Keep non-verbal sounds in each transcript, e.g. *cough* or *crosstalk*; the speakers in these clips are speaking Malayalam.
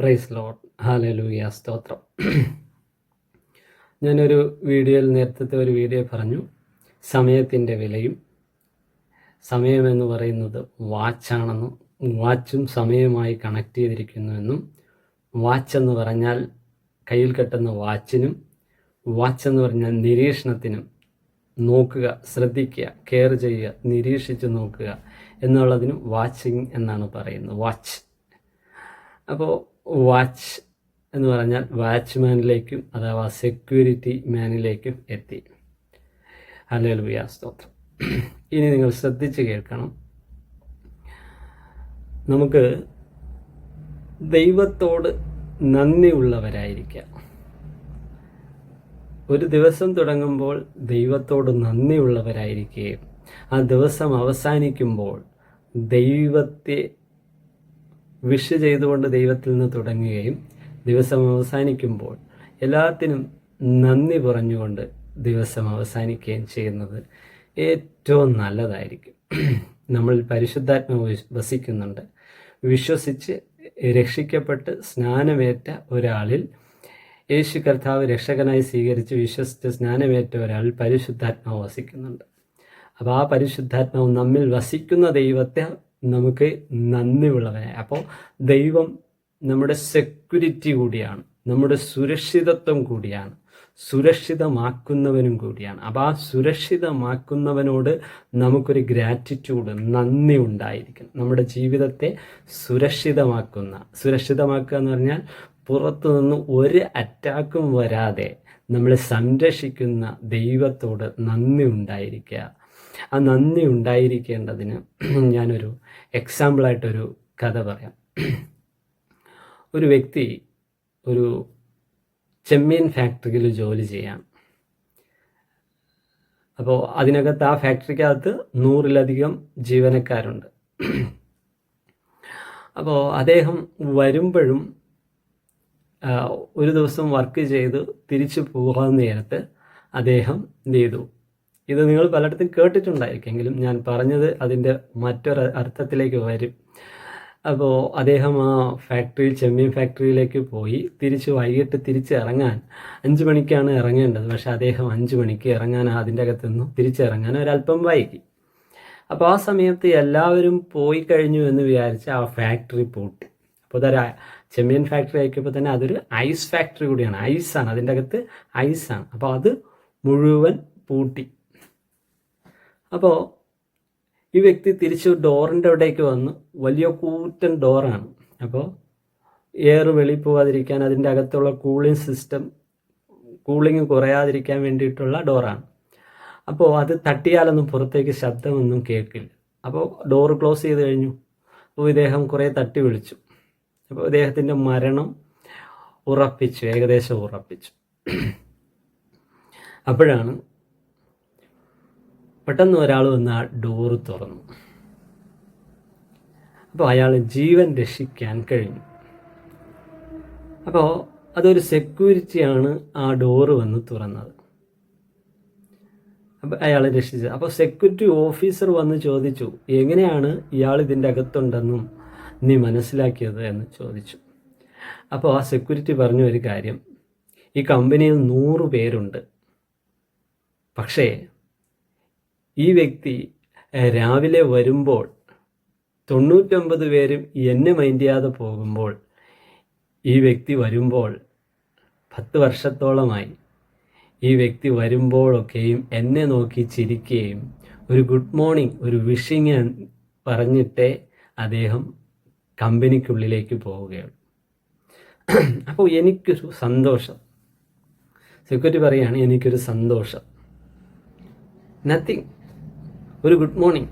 പ്രൈസ് ലോഡ് ഹാലലൂയ സ്തോത്രം. ഞാനൊരു വീഡിയോയിൽ നേരത്തെ ഒരു വീഡിയോ പറഞ്ഞു. സമയത്തിന്റെ വിലയും സമയമെന്ന് പറയുന്നത് വാച്ചാണെന്നും വാച്ചും സമയവുമായി കണക്ട് ചെയ്തിരിക്കുന്നുവെന്നും വാച്ച് എന്ന് പറഞ്ഞാൽ കയ്യിൽ കെട്ടുന്ന വാച്ചിനും വാച്ച് എന്ന് പറഞ്ഞാൽ നിരീക്ഷണത്തിനും നോക്കുക ശ്രദ്ധിക്കുക കെയർ ചെയ്യുക നിരീക്ഷിച്ച് നോക്കുക എന്നുള്ളതിനും വാച്ചിങ് എന്നാണ് പറയുന്നത്. വാച്ച്. അപ്പോൾ വാച്ച് എന്ന് പറഞ്ഞാൽ വാച്ച്മാനിലേക്കും അഥവാ സെക്യൂരിറ്റി മാനിലേക്കും എത്തി. ഹല്ലേലൂയ സ്തോത്രം. ഇനി നിങ്ങൾ ശ്രദ്ധിച്ച് കേൾക്കണം. നമുക്ക് ദൈവത്തോട് നന്ദിയുള്ളവരായിരിക്കാം ഒരു ദിവസം തുടങ്ങുമ്പോൾ ദൈവത്തോട് നന്ദിയുള്ളവരായിരിക്കുകയും ആ ദിവസം അവസാനിക്കുമ്പോൾ ദൈവത്തെ വിഷ് ചെയ്തുകൊണ്ട് ദൈവത്തിൽ നിന്ന് തുടങ്ങുകയും ദിവസം അവസാനിക്കുമ്പോൾ എല്ലാത്തിനും നന്ദി പറഞ്ഞുകൊണ്ട് ദിവസം അവസാനിക്കുകയും ചെയ്യുന്നത് ഏറ്റവും നല്ലതായിരിക്കും. നമ്മൾ പരിശുദ്ധാത്മ വസിക്കുന്നുണ്ട്. വിശ്വസിച്ച് രക്ഷിക്കപ്പെട്ട് സ്നാനമേറ്റ ഒരാളിൽ യേശു കർത്താവ് രക്ഷകനായി സ്വീകരിച്ച് വിശ്വസിച്ച് സ്നാനമേറ്റ ഒരാൾ പരിശുദ്ധാത്മാവ് വസിക്കുന്നുണ്ട്. അപ്പോൾ ആ പരിശുദ്ധാത്മാവ് നമ്മിൽ വസിക്കുന്ന ദൈവത്തെ നമുക്ക് നന്ദിയുള്ളവനെ. അപ്പോൾ ദൈവം നമ്മുടെ സെക്യൂരിറ്റി കൂടിയാണ് നമ്മുടെ സുരക്ഷിതത്വം കൂടിയാണ് സുരക്ഷിതമാക്കുന്നവനും കൂടിയാണ്. അപ്പോൾ ആ സുരക്ഷിതമാക്കുന്നവനോട് നമുക്കൊരു ഗ്രാറ്റിറ്റ്യൂഡ് നന്ദി ഉണ്ടായിരിക്കണം. നമ്മുടെ ജീവിതത്തെ സുരക്ഷിതമാക്കുന്ന സുരക്ഷിതമാക്കുക എന്ന് പറഞ്ഞാൽ പുറത്തു നിന്ന് ഒരു അറ്റാക്കും വരാതെ നമ്മളെ സംരക്ഷിക്കുന്ന ദൈവത്തോട് നന്ദി ഉണ്ടായിരിക്കുക. ആ നന്ദി ഉണ്ടായിരിക്കേണ്ടതിന് ഞാനൊരു എക്സാമ്പിളായിട്ടൊരു കഥ പറയാം. ഒരു വ്യക്തി ഒരു ചെമ്മീൻ ഫാക്ടറിയിൽ ജോലി ചെയ്യാം. അപ്പോൾ അതിനകത്ത് ആ ഫാക്ടറിക്കകത്ത് നൂറിലധികം ജീവനക്കാരുണ്ട്. അപ്പോൾ അദ്ദേഹം വരുമ്പോഴും ഒരു ദിവസം വർക്ക് ചെയ്ത് തിരിച്ചു പോകാൻ നേരത്ത് അദ്ദേഹം ചെയ്തു? ഇത് നിങ്ങൾ പലയിടത്തും കേട്ടിട്ടുണ്ടായിരിക്കെങ്കിലും ഞാൻ പറഞ്ഞത് അതിന്റെ മറ്റൊരു അർത്ഥത്തിലേക്ക് വരും. അപ്പോൾ അദ്ദേഹം ആ ഫാക്ടറിയിൽ ചെമ്മീൻ ഫാക്ടറിയിലേക്ക് പോയി. തിരിച്ച് വൈകിട്ട് തിരിച്ച് ഇറങ്ങാൻ അഞ്ച് മണിക്കാണ് ഇറങ്ങേണ്ടത്. പക്ഷേ അദ്ദേഹം അഞ്ച് മണിക്ക് ഇറങ്ങാൻ അതിന്റെ അകത്ത് നിന്നും തിരിച്ചിറങ്ങാൻ ഒരല്പം വൈകി. അപ്പോൾ ആ സമയത്ത് എല്ലാവരും പോയി കഴിഞ്ഞു എന്ന് വിചാരിച്ച് ആ ഫാക്ടറി പൂട്ടി. അപ്പോൾ അതൊരു ചെമ്മീൻ ഫാക്ടറി ആയിക്കപ്പോൾ തന്നെ അതൊരു ഐസ് ഫാക്ടറി കൂടിയാണ്. ഐസാണ് അതിന്റെ അകത്ത് ഐസാണ് അപ്പോൾ അത് മുഴുവൻ പൂട്ടി. അപ്പോൾ ഈ വ്യക്തി തിരിച്ചു ഡോറിന്റെ അവിടേക്ക് വന്നു വലിയ കൂറ്റൻ ഡോറാണ്. അപ്പോൾ എയർ വെളി പോവാതിരിക്കാൻ അതിന്റെ അകത്തുള്ള കൂളിംഗ് സിസ്റ്റം കൂളിംഗ് കുറയാതിരിക്കാൻ വേണ്ടിയിട്ടുള്ള ഡോറാണ്. അപ്പോൾ അത് തട്ടിയാലൊന്നും പുറത്തേക്ക് ശബ്ദമൊന്നും കേൾക്കില്ല. അപ്പോൾ ഡോർ ക്ലോസ് ചെയ്ത് കഴിഞ്ഞു. അപ്പോൾ ഇദ്ദേഹം കുറേ തട്ടി വിളിച്ചു. അപ്പോൾ ഇദ്ദേഹത്തിന്റെ മരണം ഉറപ്പിച്ചു ഏകദേശം ഉറപ്പിച്ചു. അപ്പോഴാണ് പെട്ടെന്ന് ഒരാൾ വന്ന് ആ ഡോറ് തുറന്നു. അപ്പോൾ അയാൾ ജീവൻ രക്ഷിക്കാൻ കഴിഞ്ഞു. അപ്പോൾ അതൊരു സെക്യൂരിറ്റിയാണ് ആ ഡോറ് വന്ന് തുറന്നത്. അപ്പോൾ അയാൾ രക്ഷിച്ചത്. അപ്പോൾ സെക്യൂരിറ്റി ഓഫീസർ വന്ന് ചോദിച്ചു എങ്ങനെയാണ് ഇയാൾ ഇതിന്റെ അകത്തുണ്ടെന്നും നീ മനസ്സിലാക്കിയത്? എന്ന് ചോദിച്ചു. അപ്പോൾ ആ സെക്യൂരിറ്റി പറഞ്ഞ ഒരു കാര്യം ഈ കമ്പനിയിൽ നൂറ് പേരുണ്ട്. പക്ഷേ ഈ വ്യക്തി രാവിലെ വരുമ്പോൾ തൊണ്ണൂറ്റൊമ്പത് പേരും എന്നെ മൈൻഡ് ചെയ്യാതെ പോകുമ്പോൾ ഈ വ്യക്തി വരുമ്പോൾ പത്ത് വർഷത്തോളമായി ഈ വ്യക്തി വരുമ്പോഴൊക്കെയും എന്നെ നോക്കി ചിരിക്കുകയും ഒരു ഗുഡ് മോർണിംഗ് ഒരു വിഷിങ് പറഞ്ഞിട്ടേ അദ്ദേഹം കമ്പനിക്കുള്ളിലേക്ക് പോവുകയുള്ളൂ. അപ്പോൾ എനിക്കൊരു സന്തോഷം. സെക്യൂരിറ്റി പറയുകയാണ് എനിക്കൊരു സന്തോഷം. നത്തിങ് ഒരു ഗുഡ് മോർണിംഗ്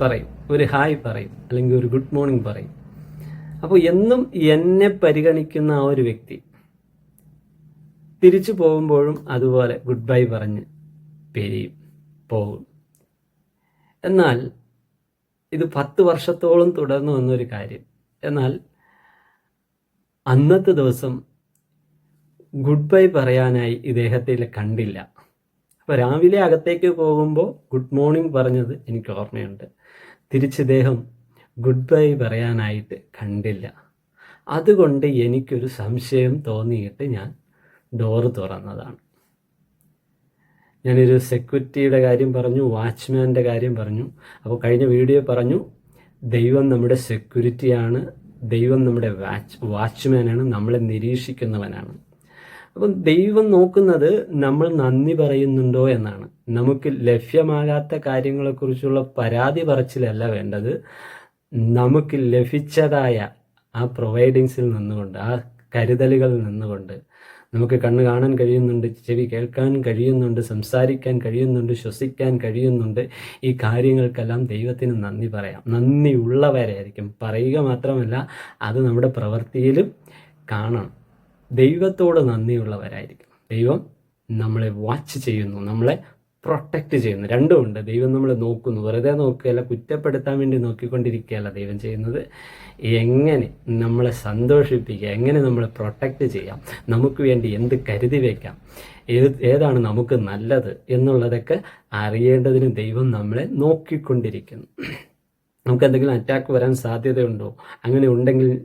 പറയും ഒരു ഹായ് പറയും അല്ലെങ്കിൽ ഒരു ഗുഡ് മോർണിംഗ് പറയും. അപ്പോൾ എന്നും എന്നെ പരിഗണിക്കുന്ന ആ ഒരു വ്യക്തി തിരിച്ചു പോകുമ്പോഴും അതുപോലെ ഗുഡ് ബൈ പറഞ്ഞ് പെരിയും പോകും. എന്നാൽ ഇത് പത്ത് വർഷത്തോളം തുടർന്നു വന്നൊരു കാര്യം. എന്നാൽ അന്നത്തെ ദിവസം ഗുഡ് ബൈ പറയാനായി ഇദ്ദേഹത്തിൽ കണ്ടില്ല. അപ്പോൾ രാവിലെ അകത്തേക്ക് പോകുമ്പോൾ ഗുഡ് മോർണിംഗ് പറഞ്ഞത് എനിക്ക് ഓർമ്മയുണ്ട്. തിരിച്ച് ഇദ്ദേഹം ഗുഡ് ബൈ പറയാനായിട്ട് കണ്ടില്ല. അതുകൊണ്ട് എനിക്കൊരു സംശയം തോന്നിയിട്ട് ഞാൻ ഡോറ് തുറന്നതാണ്. ഞാനൊരു സെക്യൂരിറ്റിയുടെ കാര്യം പറഞ്ഞു വാച്ച്മാന്റെ കാര്യം പറഞ്ഞു. അപ്പോൾ കഴിഞ്ഞ വീഡിയോ പറഞ്ഞു ദൈവം നമ്മുടെ സെക്യൂരിറ്റിയാണ് ദൈവം നമ്മുടെ വാച്ച് വാച്ച്മാനാണ് നമ്മളെ നിരീക്ഷിക്കുന്നവനാണ്. അപ്പം ദൈവം നോക്കുന്നത് നമ്മൾ നന്ദി പറയുന്നുണ്ടോ എന്നാണ്. നമുക്ക് ലഭ്യമാകാത്ത കാര്യങ്ങളെക്കുറിച്ചുള്ള പരാതി പറച്ചിലല്ല വേണ്ടത്. നമുക്ക് ലഭിച്ചതായ ആ പ്രൊവൈഡിങ്സിൽ നിന്നുകൊണ്ട് ആ കരുതലുകളിൽ നിന്നുകൊണ്ട്. നമുക്ക് കണ്ണ് കാണാൻ കഴിയുന്നുണ്ട് ചെവി കേൾക്കാൻ കഴിയുന്നുണ്ട് സംസാരിക്കാൻ കഴിയുന്നുണ്ട് ശ്വസിക്കാൻ കഴിയുന്നുണ്ട്. ഈ കാര്യങ്ങൾക്കെല്ലാം ദൈവത്തിന് നന്ദി പറയാം. നന്ദി ഉള്ളവരായിരിക്കും. പറയുക മാത്രമല്ല അത് നമ്മുടെ പ്രവൃത്തിയിലും കാണണം. ദൈവത്തോട് നന്ദിയുള്ളവരായിരിക്കും. ദൈവം നമ്മളെ വാച്ച് ചെയ്യുന്നു നമ്മളെ പ്രൊട്ടക്റ്റ് ചെയ്യുന്നു. രണ്ടുമുണ്ട് ദൈവം നമ്മളെ നോക്കുന്നു. വെറുതെ നോക്കുകയല്ല കുറ്റപ്പെടുത്താൻ വേണ്ടി നോക്കിക്കൊണ്ടിരിക്കുകയല്ല ദൈവം ചെയ്യുന്നത്. എങ്ങനെ നമ്മളെ സന്തോഷിപ്പിക്കുക എങ്ങനെ നമ്മളെ പ്രൊട്ടക്റ്റ് ചെയ്യാം നമുക്ക് വേണ്ടി എന്ത് കരുതി വയ്ക്കാം ഏത് ഏതാണ് നമുക്ക് നല്ലത് എന്നുള്ളതൊക്കെ അറിയേണ്ടതിന് ദൈവം നമ്മളെ നോക്കിക്കൊണ്ടിരിക്കുന്നു. നമുക്ക് എന്തെങ്കിലും അറ്റാക്ക് വരാൻ സാധ്യതയുണ്ടോ? അങ്ങനെ ഉണ്ടെങ്കിൽ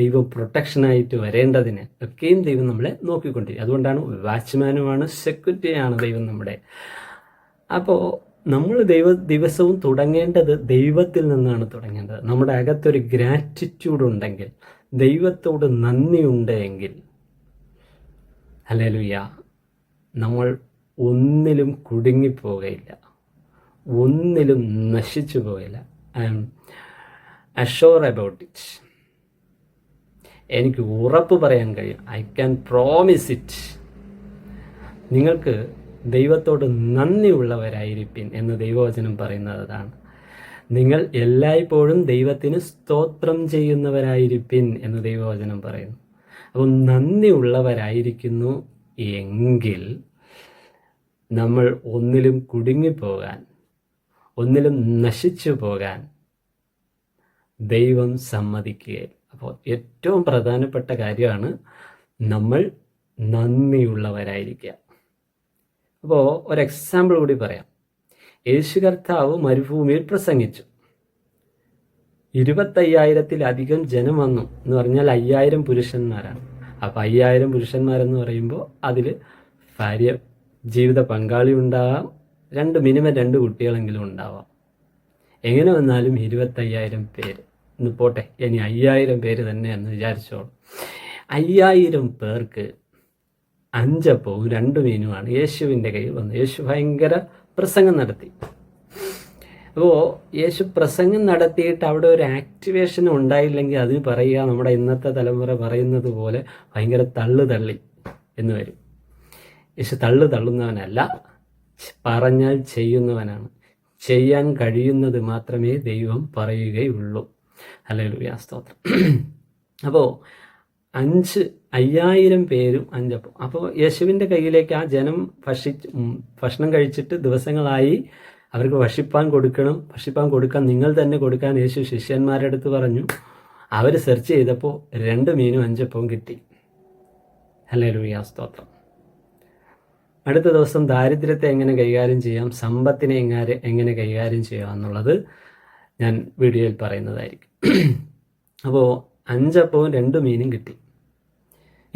ദൈവം പ്രൊട്ടക്ഷനായിട്ട് വരേണ്ടതിന് ഒക്കെയും ദൈവം നമ്മളെ നോക്കിക്കൊണ്ടിരിക്കും അതുകൊണ്ടാണ് വാച്ച്മാനുമാണ് സെക്യൂരിറ്റിയാണ് ദൈവം നമ്മുടെ. അപ്പോൾ നമ്മൾ ദൈവ ദിവസവും തുടങ്ങേണ്ടത് ദൈവത്തിൽ നിന്നാണ് തുടങ്ങേണ്ടത്. നമ്മുടെ അകത്തൊരു ഗ്രാറ്റിറ്റ്യൂഡ് ഉണ്ടെങ്കിൽ ദൈവത്തോട് നന്ദിയുണ്ട് എങ്കിൽ അല്ലേലുയ്യ നമ്മൾ ഒന്നിലും കുടുങ്ങിപ്പോകയില്ല ഒന്നിലും നശിച്ചു പോകില്ല I am assure about it എനിക്ക് ഉറപ്പ് പറയാൻ കഴിയും. ഐ ക്യാൻ പ്രോമിസ് ഇറ്റ് നിങ്ങൾക്ക് ദൈവത്തോട് നന്ദിയുള്ളവരായിരിക്കും എന്ന് ദൈവവചനം പറയുന്നത് അതാണ് നിങ്ങൾ എല്ലായ്പ്പോഴും ദൈവത്തിന് സ്തോത്രം ചെയ്യുന്നവരായിരിക്കും എന്ന് ദൈവവചനം പറയുന്നു. അപ്പോൾ നന്ദിയുള്ളവരായിരിക്കുന്നു എങ്കിൽ നമ്മൾ ഒന്നിലും കുടുങ്ങിപ്പോകാൻ ഒന്നിലും നശിച്ചു പോകാൻ ദൈവം സമ്മതിക്കുകയില്ല. അപ്പോൾ ഏറ്റവും പ്രധാനപ്പെട്ട കാര്യമാണ് നമ്മൾ നന്ദിയുള്ളവരായിരിക്കുക. അപ്പോൾ ഒരു എക്സാമ്പിൾ കൂടി പറയാം. യേശു കർത്താവ് മരുഭൂമിയിൽ പ്രസംഗിച്ചു. ഇരുപത്തയ്യായിരത്തിലധികം ജനം വന്നു എന്ന് പറഞ്ഞാൽ അയ്യായിരം പുരുഷന്മാരാണ്. അപ്പോൾ അയ്യായിരം പുരുഷന്മാരെന്ന് പറയുമ്പോൾ അതിൽ ഭാര്യ ജീവിത പങ്കാളി ഉണ്ടാവാം രണ്ട് മിനിമം രണ്ട് കുട്ടികളെങ്കിലും ഉണ്ടാവാം. എങ്ങനെ വന്നാലും ഇരുപത്തയ്യായിരം പേര്. ഇന്ന് പോട്ടെ. ഇനി അയ്യായിരം പേര് തന്നെ എന്ന് വിചാരിച്ചോളൂ. അയ്യായിരം പേർക്ക് അഞ്ചപ്പവും രണ്ട് മീനുമാണ് യേശുവിന്റെ കയ്യിൽ വന്നത് യേശു ഭയങ്കര പ്രസംഗം നടത്തി. അപ്പോൾ യേശു പ്രസംഗം നടത്തിയിട്ട് അവിടെ ഒരു ആക്ടിവേഷൻ ഉണ്ടായില്ലെങ്കിൽ അത് പറയുക നമ്മുടെ ഇന്നത്തെ തലമുറ പറയുന്നത് പോലെ ഭയങ്കര തള്ളു തള്ളി എന്ന് വരും. യേശു തള്ളു തള്ളുന്നവനല്ല പറഞ്ഞാൽ ചെയ്യുന്നവനാണ്. ചെയ്യാൻ കഴിയുന്നത് മാത്രമേ ദൈവം പറയുകയുള്ളൂ. അല്ലെ സ്തോത്രം. അപ്പോൾ അഞ്ച് അയ്യായിരം പേരും അഞ്ചപ്പം. അപ്പോൾ യേശുവിന്റെ കയ്യിലേക്ക് ആ ജനം ഭക്ഷിച്ച് ഭക്ഷണം കഴിച്ചിട്ട് ദിവസങ്ങളായി അവർക്ക് ഭക്ഷിപ്പാൻ കൊടുക്കണം. ഭക്ഷിപ്പാൻ കൊടുക്കാൻ നിങ്ങൾ തന്നെ കൊടുക്കാൻ യേശു ശിഷ്യന്മാരുടെ അടുത്ത് പറഞ്ഞു. അവർ സെർച്ച് ചെയ്തപ്പോൾ രണ്ട് മീനും അഞ്ചപ്പവും കിട്ടി. അല്ലേ ലൂയ സ്തോത്രം. അടുത്ത ദിവസം ദാരിദ്ര്യത്തെ എങ്ങനെ കൈകാര്യം ചെയ്യാം? സമ്പത്തിനെ എങ്ങനെ എങ്ങനെ കൈകാര്യം ചെയ്യാം എന്നുള്ളത് ഞാൻ വീഡിയോയിൽ പറയുന്നതായിരിക്കും. *clears throat* അപ്പോൾ അഞ്ചപ്പവും രണ്ട് മീനും കിട്ടി.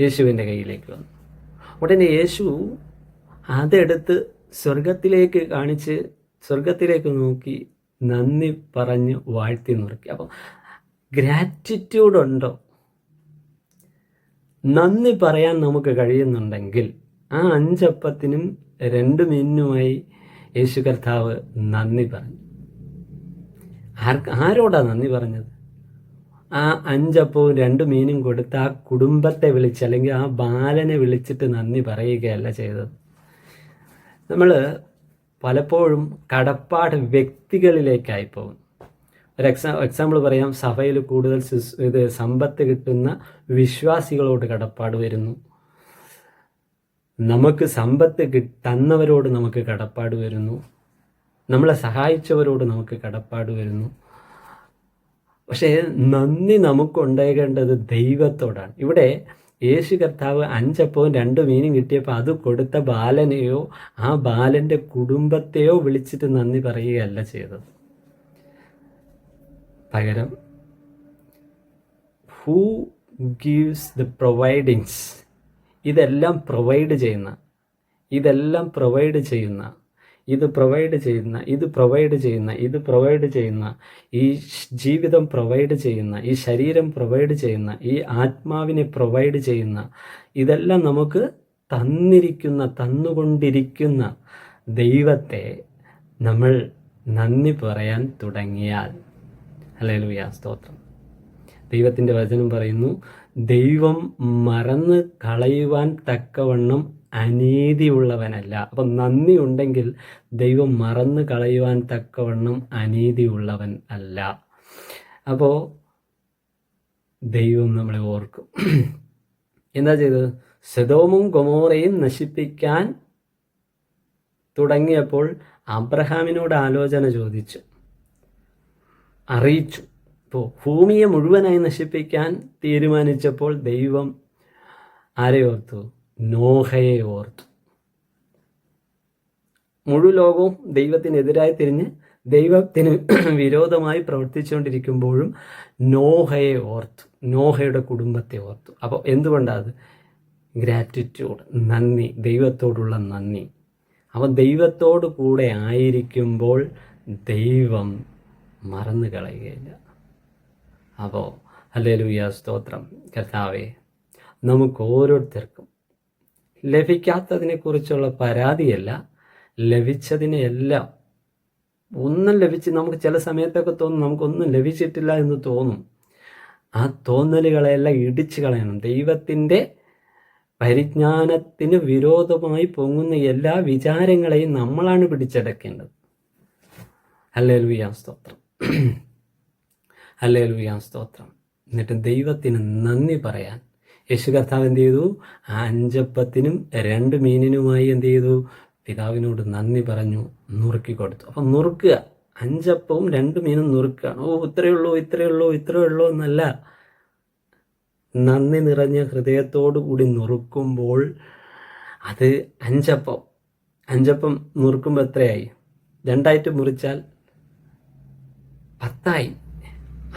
യേശുവിന്റെ കയ്യിലേക്ക് വന്നു. ഉടനെ യേശു അതെടുത്ത് സ്വർഗത്തിലേക്ക് കാണിച്ച് സ്വർഗത്തിലേക്ക് നോക്കി നന്ദി പറഞ്ഞ് വാഴ്ത്തി നുറുക്കി. അപ്പോൾ ഗ്രാറ്റിറ്റ്യൂഡ് ഉണ്ടോ? നന്ദി പറയാൻ നമുക്ക് കഴിയുന്നുണ്ടെങ്കിൽ ആ അഞ്ചപ്പത്തിനും രണ്ട് മീനുമായി യേശു കർത്താവ് നന്ദി പറഞ്ഞു. ആർക്ക് ആരോടാ നന്ദി പറഞ്ഞത്? ആ അഞ്ചപ്പവും രണ്ട് മീനും കൊടുത്ത് ആ കുടുംബത്തെ വിളിച്ച് അല്ലെങ്കിൽ ആ ബാലനെ വിളിച്ചിട്ട് നന്ദി പറയുകയല്ല ചെയ്തത്. നമ്മൾ പലപ്പോഴും കടപ്പാട് വ്യക്തികളിലേക്കായി പോകും. ഒരു എക്സാ എക്സാമ്പിൾ പറയാം. സഭയിൽ കൂടുതൽ ഇത് സമ്പത്ത് കിട്ടുന്ന വിശ്വാസികളോട് കടപ്പാട് വരുന്നു. നമുക്ക് സമ്പത്ത് തന്നവരോട് നമുക്ക് കടപ്പാട് വരുന്നു. നമ്മളെ സഹായിച്ചവരോട് നമുക്ക് കടപ്പാട് വരുന്നു. പക്ഷേ നന്ദി നമുക്ക് ഉണ്ടാകേണ്ടത് ദൈവത്തോടാണ്. ഇവിടെ യേശു കർത്താവ് അഞ്ചപ്പവും രണ്ട് മീനും കിട്ടിയപ്പോൾ അത് കൊടുത്ത ബാലനെയോ ആ ബാലന്റെ കുടുംബത്തെയോ വിളിച്ചിട്ട് നന്ദി പറയുകയല്ല ചെയ്തത്. പകരം ഹൂ ഗീവ്സ് ദ പ്രൊവൈഡിങ്സ് ഇതെല്ലാം പ്രൊവൈഡ് ചെയ്യുന്ന ഇതെല്ലാം പ്രൊവൈഡ് ചെയ്യുന്ന ഇത് പ്രൊവൈഡ് ചെയ്യുന്ന ഇത് പ്രൊവൈഡ് ചെയ്യുന്ന ഇത് പ്രൊവൈഡ് ചെയ്യുന്ന ഈ ജീവിതം പ്രൊവൈഡ് ചെയ്യുന്ന ഈ ശരീരം പ്രൊവൈഡ് ചെയ്യുന്ന ഈ ആത്മാവിനെ പ്രൊവൈഡ് ചെയ്യുന്ന ഇതെല്ലാം നമുക്ക് തന്നിരിക്കുന്ന തന്നുകൊണ്ടിരിക്കുന്ന ദൈവത്തെ നമ്മൾ നന്ദി പറയാൻ തുടങ്ങിയാൽ. അല്ലേലുയാ സ്തോത്രം. ദൈവത്തിന്റെ വചനം പറയുന്നു ദൈവം മറന്ന് കളയുവാൻ തക്കവണ്ണം അനീതിയുള്ളവനല്ല. അപ്പം നന്ദി ഉണ്ടെങ്കിൽ ദൈവം മറന്നു കളയുവാൻ തക്കവണ്ണം അനീതിയുള്ളവൻ അല്ല. അപ്പോൾ ദൈവം നമ്മളെ ഓർക്കും. എന്താ ചെയ്തത്? സദോമും ഗൊമോറയും നശിപ്പിക്കാൻ തുടങ്ങിയപ്പോൾ അബ്രഹാമിനോട് ആലോചന ചോദിച്ചു. അറിയിച്ചു. ഇപ്പോൾ ഭൂമിയെ മുഴുവനായി നശിപ്പിക്കാൻ തീരുമാനിച്ചപ്പോൾ ദൈവം ആരെ ഓർത്തു നോഹയെ ഓർത്തു. മുഴു ലോകവും ദൈവത്തിനെതിരായി തിരിഞ്ഞ് ദൈവത്തിന് വിരോധമായി പ്രവർത്തിച്ചുകൊണ്ടിരിക്കുമ്പോഴും നോഹയെ ഓർത്തു. നോഹയുടെ കുടുംബത്തെ ഓർത്തു. അപ്പോൾ എന്തുകൊണ്ടാണ് ഗ്രാറ്റിറ്റ്യൂഡ് നന്ദി ദൈവത്തോടുള്ള നന്ദി. അവൻ ദൈവത്തോടു കൂടെ ആയിരിക്കുമ്പോൾ ദൈവം മറന്നു കളയുകയില്ല. അപ്പോൾ അല്ലേലൂയ സ്തോത്രം. കർത്താവേ നമുക്ക് ഓരോരുത്തർക്കും ലഭിക്കാത്തതിനെക്കുറിച്ചുള്ള പരാതിയല്ല ലഭിച്ചതിനെയെല്ലാം ഒന്നും ലഭിച്ച് നമുക്ക് ചില സമയത്തൊക്കെ തോന്നും നമുക്കൊന്നും ലഭിച്ചിട്ടില്ല എന്ന് തോന്നും. ആ തോന്നലുകളെല്ലാം ഇടിച്ചു കളയണം. ദൈവത്തിന്റെ പരിജ്ഞാനത്തിന് വിരോധമായി പൊങ്ങുന്ന എല്ലാ വിചാരങ്ങളെയും നമ്മളാണ് പിടിച്ചടക്കേണ്ടത്. അല്ലേ ലുയാ സ്തോത്രം. അല്ലേ ലുയാ സ്തോത്രം. എന്നിട്ട് ദൈവത്തിന് നന്ദി പറയാൻ യേശു കർത്താവ് എന്ത് ചെയ്തു? ആ അഞ്ചപ്പത്തിനും രണ്ട് മീനിനുമായി എന്ത് ചെയ്തു? പിതാവിനോട് നന്ദി പറഞ്ഞു നുറുക്കി കൊടുത്തു. അപ്പം നുറുക്കുക അഞ്ചപ്പവും രണ്ട് മീനും നുറുക്കുകയാണ്. ഓ ഇത്രയേ ഉള്ളൂ ഇത്രയേ ഉള്ളൂ ഇത്രയേ ഉള്ളൂ എന്നല്ല. നന്ദി നിറഞ്ഞ ഹൃദയത്തോടു കൂടി നുറുക്കുമ്പോൾ അത് അഞ്ചപ്പം അഞ്ചപ്പം നുറുക്കുമ്പോൾ എത്രയായി? രണ്ടായിട്ട് മുറിച്ചാൽ പത്തായി.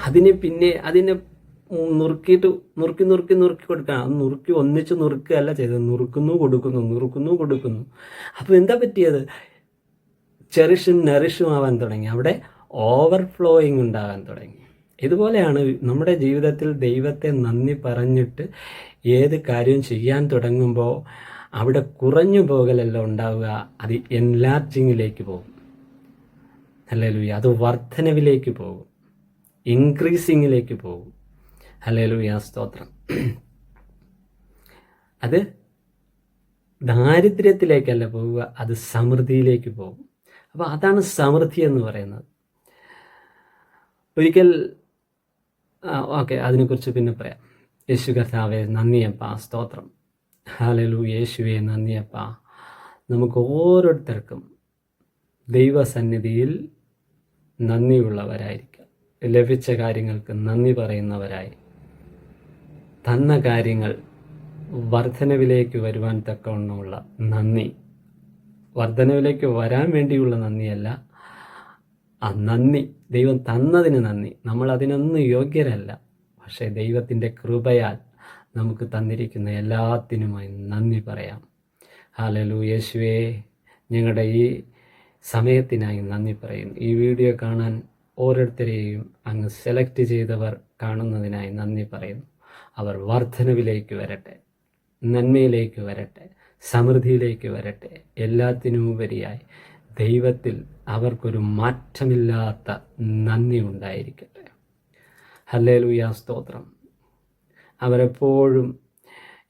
അതിനെ പിന്നെ അതിനെ നുറുക്കിയിട്ട് നുറുക്കി നുറുക്കി നുറുക്കി കൊടുക്കണം. നുറുക്കി ഒന്നിച്ച് നുറുക്കുകയല്ല ചെയ്തത്. നുറുക്കുന്നു കൊടുക്കുന്നു നുറുക്കുന്നു കൊടുക്കുന്നു. അപ്പോൾ എന്താ പറ്റിയത്? ചെറിഷും നറിഷും ആവാൻ തുടങ്ങി. അവിടെ ഓവർഫ്ലോയിങ് ഉണ്ടാകാൻ തുടങ്ങി. ഇതുപോലെയാണ് നമ്മുടെ ജീവിതത്തിൽ ദൈവത്തെ നന്ദി പറഞ്ഞിട്ട് ഏത് കാര്യം ചെയ്യാൻ തുടങ്ങുമ്പോൾ അവിടെ കുറഞ്ഞു പോകലല്ല ഉണ്ടാവുക. അത് എൻലാർജിങ്ങിലേക്ക് പോകും. അല്ലെങ്കിൽ അത് വർധനവിലേക്ക് പോകും. ഇൻക്രീസിങ്ങിലേക്ക് പോകും. അല്ലേ സ്തോത്രം. അത് ദാരിദ്ര്യത്തിലേക്കല്ല പോവുക അത് സമൃദ്ധിയിലേക്ക് പോകും. അപ്പോൾ അതാണ് സമൃദ്ധി എന്ന് പറയുന്നത്. ഒരിക്കൽ ഓക്കെ അതിനെക്കുറിച്ച് പിന്നെ പറയാം. യേശു കർത്താവെ നന്ദിയപ്പ സ്തോത്രം. ഹാലലു യേശുവെ നന്ദിയപ്പ. നമുക്ക് ഓരോരുത്തർക്കും ദൈവസന്നിധിയിൽ നന്ദിയുള്ളവരായിരിക്കാം. ലഭിച്ച കാര്യങ്ങൾക്ക് നന്ദി പറയുന്നവരായി തന്ന കാര്യങ്ങൾ വർധനവിലേക്ക് വരുവാൻ തക്കവണ്ണമുള്ള നന്ദി. വർധനവിലേക്ക് വരാൻ വേണ്ടിയുള്ള നന്ദിയല്ല ആ നന്ദി ദൈവം തന്നതിന് നന്ദി. നമ്മൾ അതിനൊന്നും യോഗ്യരല്ല പക്ഷേ ദൈവത്തിന്റെ കൃപയാൽ നമുക്ക് തന്നിരിക്കുന്ന എല്ലാത്തിനുമായി നന്ദി പറയാം. ഹാലലു യേശുവേ ഞങ്ങളുടെ ഈ സമയത്തിനായി നന്ദി പറയുന്നു. ഈ വീഡിയോ കാണാൻ ഓരോരുത്തരെയും അങ്ങ് സെലക്ട് ചെയ്തവർ കാണുന്നതിനായി നന്ദി പറയുന്നു. അവർ വർധനവിലേക്ക് വരട്ടെ നന്മയിലേക്ക് വരട്ടെ സമൃദ്ധിയിലേക്ക് വരട്ടെ. എല്ലാത്തിനുപരിയായി ദൈവത്തിൽ അവർക്കൊരു മാറ്റമില്ലാത്ത നന്ദി ഉണ്ടായിരിക്കട്ടെ. ഹല്ലേലൂയ സ്തോത്രം. അവരെപ്പോഴും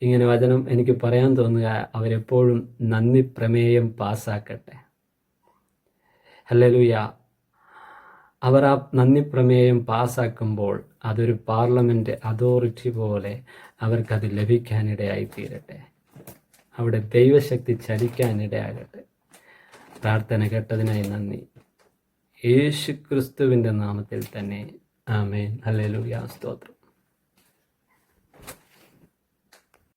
ഇങ്ങനെ വചനം എനിക്ക് പറയാൻ തോന്നുക അവരെപ്പോഴും നന്ദി പ്രമേയം പാസ്സാക്കട്ടെ. ഹല്ലേലൂയ അവർ ആ നന്ദി പ്രമേയം പാസ്സാക്കുമ്പോൾ അതൊരു പാർലമെന്റ് അതോറിറ്റി പോലെ അവർക്കത് ലഭിക്കാനിടയായി തീരട്ടെ അവിടെ ദൈവശക്തി ചലിക്കാനിടയാകട്ടെ. പ്രാർത്ഥന കേട്ടതിനായി നന്ദി. യേശു ക്രിസ്തുവിന്റെ നാമത്തിൽ തന്നെ ആമേൻ. അല്ലെലൂയ സ്തോത്രം.